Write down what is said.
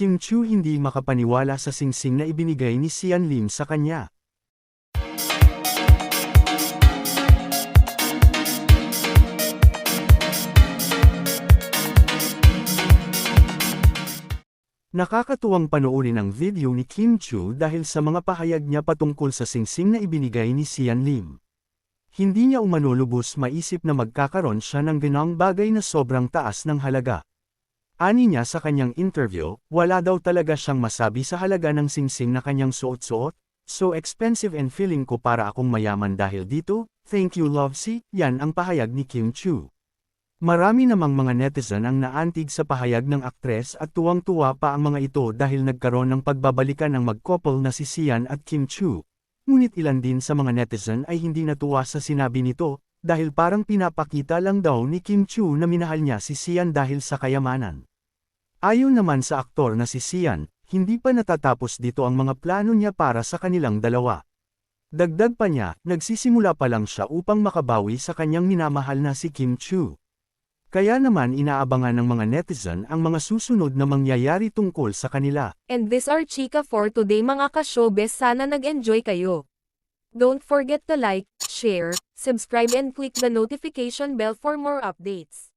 Kim Chu hindi makapaniwala sa singsing na ibinigay ni Sian Lim sa kanya. Nakakatuwang panoorin ang video ni Kim Chu dahil sa mga pahayag niya patungkol sa singsing na ibinigay ni Sian Lim. Hindi niya umanulubos maisip na magkakaroon siya ng ganang bagay na sobrang taas ng halaga. Ani niya sa kanyang interview, wala daw talaga siyang masabi sa halaga ng singsing na kanyang suot-suot, so expensive and feeling ko para akong mayaman dahil dito, thank you Lovesy, yan ang pahayag ni Kim Chu. Marami namang mga netizen ang naantig sa pahayag ng aktres at tuwang-tuwa pa ang mga ito dahil nagkaroon ng pagbabalikan ng mag-couple na si Sian at Kim Chu. Ngunit ilan din sa mga netizen ay hindi natuwa sa sinabi nito, dahil parang pinapakita lang daw ni Kim Chu na minahal niya si Sian dahil sa kayamanan. Ayon naman sa aktor na si Sian, hindi pa natatapos dito ang mga plano niya para sa kanilang dalawa. Dagdag pa niya, nagsisimula pa lang siya upang makabawi sa kanyang minamahal na si Kim Chu. Kaya naman inaabangan ng mga netizen ang mga susunod na mangyayari tungkol sa kanila. And this are chika for today mga ka-showbiz sana nag-enjoy kayo. Don't forget to like, share, subscribe and click the notification bell for more updates.